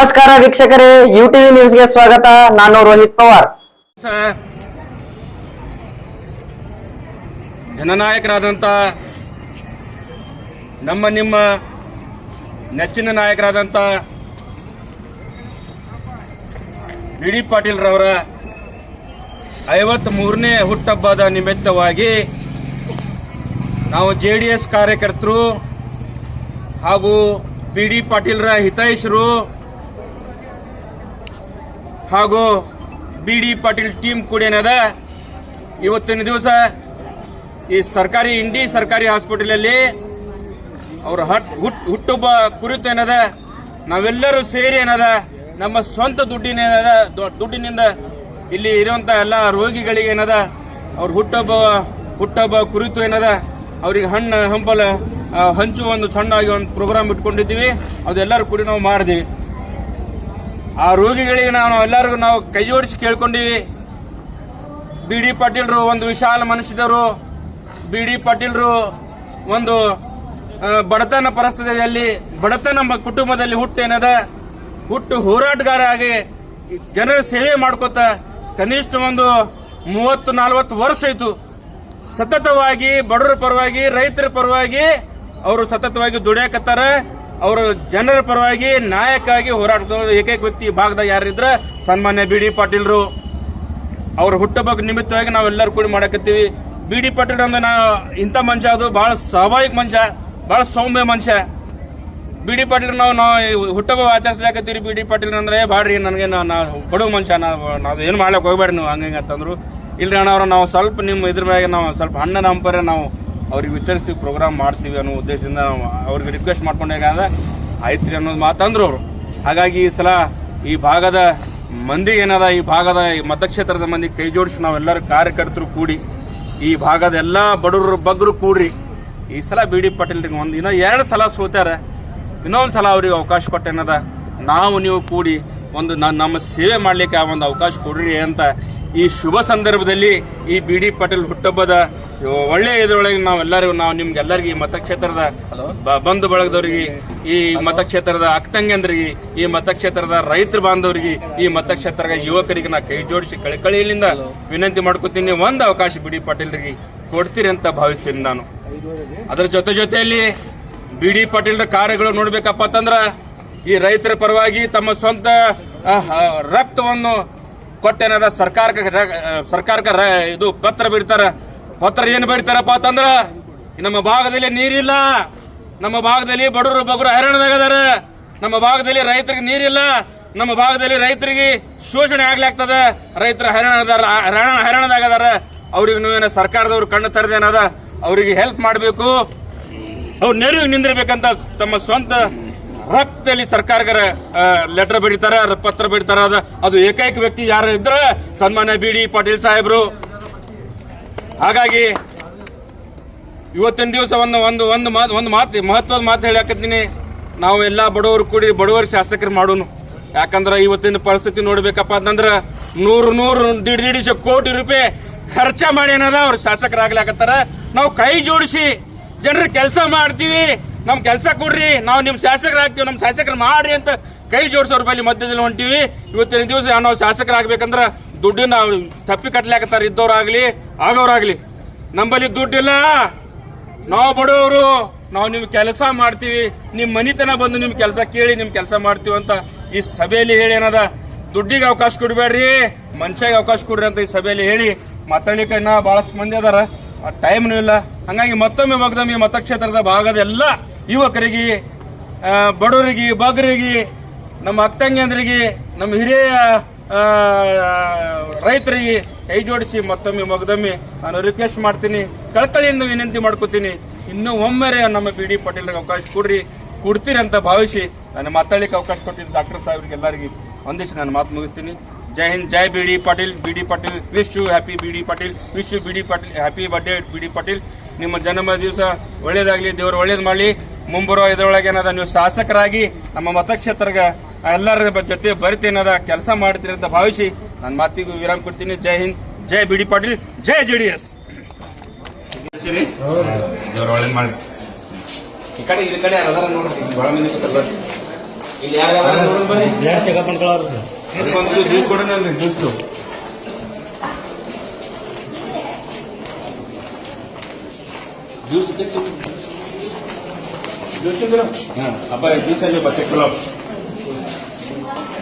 ನಮಸ್ಕಾರ ವೀಕ್ಷಕರೇ you TV ನ್ಯೂಸ್ಗೆ ಸ್ವಾಗತ. ನಾನು ರೋಹಿತ್ ಪವಾರ್. ಜನನಾಯಕರಾದಂತ ನಮ್ಮ ನಿಮ್ಮ ನೆಚ್ಚಿನ ನಾಯಕರಾದಂತ ಬಿ ಡಿ ಪಾಟೀಲ್ರವರ ಐವತ್ತ್ ಮೂರನೇ ಹುಟ್ಟಹಬ್ಬದ ನಿಮಿತ್ತವಾಗಿ ನಾವು ಜೆ ಡಿ ಎಸ್ ಕಾರ್ಯಕರ್ತರು ಹಾಗೂ ಬಿ ಡಿ ಪಾಟೀಲ್ರ ಹಿತೈಷರು ಹಾಗೂ ಬಿ ಡಿ ಪಾಟೀಲ್ ಟೀಮ್ ಕೂಡ ಏನದ, ಇವತ್ತಿನ ದಿವಸ ಈ ಸರ್ಕಾರಿ ಇಂಡಿ ಸರ್ಕಾರಿ ಹಾಸ್ಪಿಟಲಲ್ಲಿ ಅವರು ಹಟ್ ಹುಟ್ ಹುಟ್ಟುಬ್ಬ ಕುರಿತು ಏನದ, ನಾವೆಲ್ಲರೂ ಸೇರಿ ಏನದ, ನಮ್ಮ ಸ್ವಂತ ದುಡ್ಡಿನ ದುಡ್ಡಿನಿಂದ ಇಲ್ಲಿ ಇರುವಂತ ಎಲ್ಲ ರೋಗಿಗಳಿಗೆ ಏನದ, ಅವ್ರ ಹುಟ್ಟೊಬ್ಬ ಹುಟ್ಟೊಬ್ಬ ಕುರಿತು ಏನದ, ಅವ್ರಿಗೆ ಹಣ್ಣು, ಹಂಪಲ ಹಂಚು ಒಂದು ಸಣ್ಣ ಒಂದು ಪ್ರೋಗ್ರಾಮ್ ಇಟ್ಕೊಂಡಿದ್ದೀವಿ. ಅದೆಲ್ಲರೂ ಕೂಡ ನಾವು ಮಾಡಿದ್ವಿ ಆ ರೋಗಿಗಳಿಗೆ ನಾವು ಎಲ್ಲರಿಗೂ ನಾವು ಕೈ ಜೋಡಿಸಿ ಕೇಳ್ಕೊಂಡಿವಿ. ಬಿ ಡಿ ಪಾಟೀಲ್ರು ಒಂದು ವಿಶಾಲ ಮನಸ್ಸಿದವರು ಬಿ ಡಿ ಪಾಟೀಲ್ರು ಒಂದು ಬಡತನ ಪರಿಸ್ಥಿತಿಯಲ್ಲಿ, ಬಡತನ ಕುಟುಂಬದಲ್ಲಿ ಹುಟ್ಟೇನದ, ಹುಟ್ಟು ಹೋರಾಟಗಾರ ಆಗಿ ಜನರ ಸೇವೆ ಮಾಡ್ಕೋತ ಕನಿಷ್ಠ ಒಂದು ಮೂವತ್ತು, ನಲವತ್ತು ವರ್ಷ ಆಯಿತು. ಸತತವಾಗಿ, ಬಡವರ ಪರವಾಗಿ, ರೈತರ ಪರವಾಗಿ ಅವರು ಸತತವಾಗಿ ದುಡಿಯಾಕತ್ತಾರ. ಅವರು ಜನರ ಪರವಾಗಿ ನಾಯಕಾಗಿ ಹೋರಾಟದ ಏಕೈಕ ವ್ಯಕ್ತಿ ಈ ಭಾಗದಾಗ ಯಾರಿದ್ರ ಸನ್ಮಾನ್ಯ ಬಿ ಡಿ ಪಾಟೀಲ್ರು. ಅವ್ರ ಹುಟ್ಟುಹಬ್ಬಕ್ಕೆ ನಿಮಿತ್ತವಾಗಿ ನಾವೆಲ್ಲರೂ ಕೂಡ ಮಾಡಕತ್ತೀವಿ. ಬಿ ಡಿ ಪಾಟೀಲ್ ಅಂದ್ರೆ ನಾ ಇಂಥ ಮನುಷ್ಯ ಅದು ಬಹಳ ಸ್ವಾಭಾವಿಕ ಮನುಷ್ಯ ಬಹಳ ಸೌಮ್ಯ ಮನುಷ್ಯ. ಬಿ ಡಿ ಪಾಟೀಲ್ ನಾವು ನಾವು ಹುಟ್ಟುಹಬ್ಬ ಆಚರಿಸ್ಲಾಕತ್ತೀವಿ ಬಿ ಡಿ ಪಾಟೀಲ್ ಅಂದ್ರೆ "ಏ, ಬಾಡ್ರಿ ನನಗೆ ನಾ ನಾ ಬಡವ ಮನುಷ್ಯ ನಾವು ನಾವು ಏನು ಮಾಡ್ಲಿಕ್ಕೆ ಹೋಗ್ಬೇಡ್ರಿ ನೀವು ಹಂಗೆ ಅಂತಂದ್ರು ಇಲ್ರಿ ಅಣ್ಣ ಅವ್ರ ನಾವು ಸ್ವಲ್ಪ ನಿಮ್ಮ ಇದ್ರ ಮ್ಯಾಗೆ ನಾವು ಸ್ವಲ್ಪ ಅಣ್ಣನ ಹಂಪರೆ ನಾವು ಅವ್ರಿಗೆ ವಿತರಿಸಿ ಪ್ರೋಗ್ರಾಮ್ ಮಾಡ್ತೀವಿ ಅನ್ನೋ ಉದ್ದೇಶದಿಂದ ಅವ್ರಿಗೆ ರಿಕ್ವೆಸ್ಟ್ ಮಾಡ್ಕೊಂಡಾಗ ಆಯ್ತ್ರಿ ಅನ್ನೋದು ಮಾತಂದ್ರು ಅವರು. ಹಾಗಾಗಿ ಈ ಸಲ ಈ ಭಾಗದ ಮಂದಿ ಏನದ, ಈ ಭಾಗದ ಈ ಮತಕ್ಷೇತ್ರದ ಮಂದಿ ಕೈ ಜೋಡಿಸಿ ನಾವೆಲ್ಲರೂ ಕಾರ್ಯಕರ್ತರು ಕೂಡಿ, ಈ ಭಾಗದ ಎಲ್ಲ ಬಡವರು ಬಗ್ಗರು ಕೂಡ್ರಿ. ಈ ಸಲ ಬಿ ಡಿ ಪಾಟೀಲ್ರಿಗೆ ಒಂದು ಇನ್ನೂ ಎರಡು ಸಲ ಸೋತ್ಯಾರ. ಇನ್ನೊಂದು ಸಲ ಅವ್ರಿಗೆ ಅವಕಾಶ ಕೊಟ್ಟೇನದ ನಾವು ನೀವು ಕೂಡಿ ಒಂದು ನಮ್ಮ ಸೇವೆ ಮಾಡ್ಲಿಕ್ಕೆ ಆ ಒಂದು ಅವಕಾಶ ಕೊಡ್ರಿ ಅಂತ ಈ ಶುಭ ಸಂದರ್ಭದಲ್ಲಿ ಈ ಬಿ ಡಿ ಪಾಟೀಲ್ ಹುಟ್ಟಹಬ್ಬದ ಒಳ್ಳೆಯ ಇದರೊಳಗೆ ನಾವೆಲ್ಲರಿಗೂ ನಾವು ನಿಮ್ಗೆಲ್ಲರಿಗೂ ಈ ಮತಕ್ಷೇತ್ರದ ಬಂಧು ಬಳಗದವರಿಗೆ ಈ ಮತಕ್ಷೇತ್ರದ ಅಕ್ಕಂಗಂದ್ರಿಗೆ ಈ ಮತಕ್ಷೇತ್ರದ ರೈತರ ಬಾಂಧವರಿಗೆ ಈ ಮತಕ್ಷೇತ್ರದ ಯುವಕರಿಗೆ ನಾ ಕೈ ಜೋಡಿಸಿ ಕಳಿಕಳಿಯಿಂದ ವಿನಂತಿ ಮಾಡ್ಕೊತೀನಿ. ಒಂದು ಅವಕಾಶ ಬಿ ಡಿ ಪಾಟೀಲ್ರಿಗೆ ಕೊಡ್ತೀರಿ ಅಂತ ಭಾವಿಸ್ತೀನಿ ನಾನು. ಅದರ ಜೊತೆ ಜೊತೆಯಲ್ಲಿ ಬಿ ಡಿ ಪಾಟೀಲ್ರ ಕಾರ್ಯಗಳು ನೋಡ್ಬೇಕಪ್ಪ ಅಂತಂದ್ರ ಈ ರೈತರ ಪರವಾಗಿ ತಮ್ಮ ಸ್ವಂತ ರಕ್ತವನ್ನು ಕೊಟ್ಟೇನದ ಸರ್ಕಾರಕ್ಕೆ ಸರ್ಕಾರಕ್ಕೆ ಇದು ಪತ್ರ ಬಿಡ್ತಾರ. ಪತ್ರ ಏನು ಬಿಡ್ತಾರಪ್ಪ ಅಂತಂದ್ರ ನಮ್ಮ ಭಾಗದಲ್ಲಿ ನೀರಿಲ್ಲ. ನಮ್ಮ ಭಾಗದಲ್ಲಿ ಬಡವರು ಬಗರು ಹೈರಾಣದಾಗದಾರ ನಮ್ಮ ಭಾಗದಲ್ಲಿ ರೈತರಿಗೆ ನೀರಿಲ್ಲ. ನಮ್ಮ ಭಾಗದಲ್ಲಿ ರೈತರಿಗೆ ಶೋಷಣೆ ಆಗ್ಲಾಗ್ತದ ರೈತರ ಹೈರಾಣದಾರ, ಹೈರಾಣ ಹೈರಾಣದಾಗದಾರ ಅವ್ರಿಗೆ ನೀವೇನ ಸರ್ಕಾರದವ್ರು ಕಣ್ಣು ತರದೇನದ? ಅವರಿಗೆ ಹೆಲ್ಪ್ ಮಾಡಬೇಕು. ಅವ್ರು ನೆರವಿಗೆ ನಿಂದಿರ್ಬೇಕಂತ ತಮ್ಮ ಸ್ವಂತ ರಕ್ತದಲ್ಲಿ ಸರ್ಕಾರಗರ ಲೆಟರ್ ಬಿಡಿತಾರೆ ಪತ್ರ ಬಿಡ್ತಾರೆ ಅದ, ಅದು ಏಕೈಕ ವ್ಯಕ್ತಿ ಯಾರು ಇದ್ರೆ ಸನ್ಮಾನ್ಯ ಬಿ ಡಿ ಪಾಟೀಲ್ ಸಾಹೇಬ್ರು. ಹಾಗಾಗಿ ಇವತ್ತಿನ ದಿವಸ ಒಂದು ಒಂದು ಒಂದು ಮಾತು ಒಂದು ಮಾತು, ಮಹತ್ವದ ಮಾತು ಹೇಳಕತ್ತೀನಿ ನಾವು ಎಲ್ಲ ಬಡವರು ಕೂಡಿ ಬಡವರು ಶಾಸಕರು ಮಾಡೋನು. ಯಾಕಂದ್ರೆ ಇವತ್ತಿನ ಪರಿಸ್ಥಿತಿ ನೋಡ್ಬೇಕಪ್ಪ ಅಂತಂದ್ರೆ ನೂರು ನೂರು, ದಿಡ್ ದಿಡಿಸ ಕೋಟಿ ರೂಪಾಯಿ ಖರ್ಚ ಮಾಡಿ ಏನಾರ ಅವ್ರು ಶಾಸಕರಾಗ್ಲಾಕತ್ತಾರ. ನಾವು ಕೈ ಜೋಡಿಸಿ ಜನರ ಕೆಲಸ ಮಾಡ್ತೀವಿ. ನಮ್ ಕೆಲಸ ಕೊಡ್ರಿ, ನಾವು ನಿಮ್ ಶಾಸಕರಾಗ್ತೀವಿ, ನಮ್ ಶಾಸಕರು ಮಾಡ್ರಿ ಅಂತ ಕೈ ಜೋಡಿಸೋರು ಬಳಿ ಮಧ್ಯದಲ್ಲಿ ಹೊಂಟಿವಿ. ಇವತ್ತಿನ ದಿವಸ ನಾವು ಶಾಸಕರಾಗ್ಬೇಕಂದ್ರ ದುಡ್ಡು ನಾವು ತಪ್ಪಿ ಕಟ್ಲಾಕತ್ತಾರ, ಇದ್ದವ್ರಾಗ್ಲಿ ಆಗೋರಾಗ್ಲಿ ನಂಬಲ್ಲಿ ದುಡ್ಡಿಲ್ಲ. ನಾವು ಬಡವರು, ನಾವು ನಿಮ್ ಕೆಲಸ ಮಾಡ್ತೀವಿ. ನಿಮ್ ಮನಿತನ ಬಂದು ನಿಮ್ ಕೆಲಸ ಕೇಳಿ ನಿಮ್ ಕೆಲಸ ಮಾಡ್ತೀವಿ ಅಂತ ಈ ಸಭೆಯಲ್ಲಿ ಹೇಳಿ ಏನದ? ದುಡ್ಡಿಗೆ ಅವಕಾಶ ಕೊಡ್ಬೇಡ್ರಿ. ಮನುಷ್ಯಗೆ ಅವಕಾಶ ಕೊಡ್ರಿ ಅಂತ ಈ ಸಭೆಯಲ್ಲಿ ಹೇಳಿ ಮಾತಾಡ್ಲಿಕ್ಕೆ ಇನ್ನ ಬಹಳಷ್ಟು ಮಂದಿ ಅದಾರ. ಟೈಮ್ನೂ ಇಲ್ಲ. ಹಂಗಾಗಿ ಮತ್ತೊಮ್ಮೆ ಮಗ್ದಮ್ಮ ಮತಕ್ಷೇತ್ರದ ಭಾಗದ ಎಲ್ಲ ಯುವಕರಿಗೆ ಬಡವರಿಗೆ, ಬಗರಿಗೆ, ನಮ್ಮ ಅಕ್ಕಂಗಂದ್ರಿಗೆ, ನಮ್ಮ ಹಿರಿಯ ರೈತರಿಗೆ ಕೈ ಜೋಡಿಸಿ ಮತ್ತೊಮ್ಮೆ ಮಗದೊಮ್ಮೆ ನಾನು ರಿಕ್ವೆಸ್ಟ್ ಮಾಡ್ತೀನಿ. ಕಳಕಳಿಯಿಂದ ವಿನಂತಿ ಮಾಡ್ಕೋತೀನಿ. ಇನ್ನೂ ಒಮ್ಮೆರೆ ನಮ್ಮ ಬಿ ಡಿ ಪಾಟೀಲ್ರಿಗೆ ಅವಕಾಶ ಕೊಡ್ರಿ. ಕೊಡ್ತೀರಿ ಅಂತ ಭಾವಿಸಿ ನಾನು ಮಾತಾಡಲಿಕ್ಕೆ ಅವಕಾಶ ಕೊಟ್ಟಿದ್ದು ಡಾಕ್ಟರ್ ಸಾಹೇಬ್ರಿಗೆ ಎಲ್ಲರಿಗೆ ಒಂದಿಷ್ಟು ನಾನು ಮಾತು ಮುಗಿಸ್ತೀನಿ. Jai Hind, Jai B D Patil. B D Patil wish you happy B D Patil. Wish you B D Patil happy birthday B D Patil. ನಿಮ್ಮ ಜನ್ಮ ದಿವಸ ಒಳ್ಳೇದಾಗಲಿ ದೇವರು ಒಳ್ಳೇದು ಮಾಡಲಿ. ಮುಂಬರುವ ಇದರೊಳಗೆ ಏನದ ನೀವು ಶಾಸಕರಾಗಿ ನಮ್ಮ ಮತಕ್ಷೇತ್ರಗ ಎಲ್ಲರ ಜೊತೆ ಬರ್ತೀನದ ಕೆಲಸ ಮಾಡ್ತೀರಿ ಅಂತ ಭಾವಿಸಿ ನನ್ನ ಮಾತಿಗೂ ವಿರಾಮ ಕೊಡ್ತೀನಿ. Jai Hind Jai BD Patil Jai J D S. ದೇವ್ರ ಒಳ್ಳೇದು ಮಾಡಿ ಈ ಕಡೆ ಈ ಕಡೆ ಯಾರು ಅದಾರ ಭಾಳ ಮಂದಿ ಬರ್ರಿ ಇಲ್ಲಿ ಬರ್ರಿ ಬ್ಲಡ್ ಚೆಕಪ್ ಮಾಡ್ಕೊಳ್ಳೋರು ಕೊಡೋಣ ಅಲ್ರಿ ಜ್ಯೂಸ್ ಜ್ಯೂಸ್ ಜ್ಯೂಸ್ ಇದ್ರು ಹಾಂ ಅಪ್ಪ ಜ್ಯೂಸ್ ಅಲ್ಲಿ ಬಚ್ಚೆ ಕಿಲೋ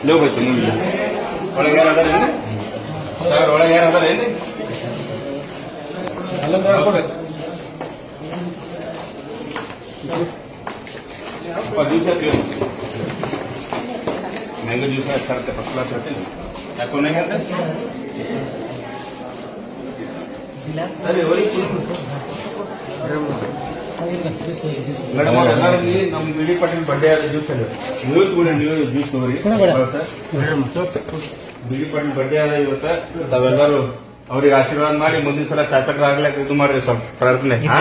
ಲೋ ಬೈತು ನೋಡಿ ಒಳಗೆ ಯಾರು ಅದಾರ ಏನ್ರಿ ಸರ್ ಒಳಗೆ ಯಾರು ಅದಾರ ಏನ್ರಿ ಅಲ್ಲ ಕೊಡ್ರಿ ಅಪ್ಪ ಜ್ಯೂಸ್ ಹಾಕಿ ಮ್ಯಾಂಗೋ ಜ್ಯೂಸ್ ಸರತೆ ಫಸ್ಟ್ ಕ್ಲಾಸ್ ಹೇಳ್ತೀನಿ ಯಾಕೋ ಹೆಂಗಂತ ಅರೆ ಮೇಡಮ್ ಅವ್ರು ಎಲ್ಲರೂ ಇಲ್ಲಿ ನಮ್ಮ ಬಿಡಿ ಪಾಟೀಲ್ ಬರ್ಡೇ ಆದ ಜ್ಯೂಸ್ ಅಲ್ಲಿ. ನೀವು ಕೂಡ ನೀವು ಜ್ಯೂಸ್ ತಗೋರಿ. ಬಿಡಿ ಪಾಟೀಲ್ ಬರ್ಡೇ ಆದ ಇವತ್ತ ತಾವೆಲ್ಲರೂ ಅವ್ರಿಗೆ ಆಶೀರ್ವಾದ ಮಾಡಿ ಮುಂದಿನ ಸಲ ಶಾಸಕರಾಗ್ಲಿಕ್ಕೆ ಇದು ಮಾಡ್ರಿ ಸ್ವಲ್ಪ ಪ್ರಾರ್ಥನೆ. ಹಾ?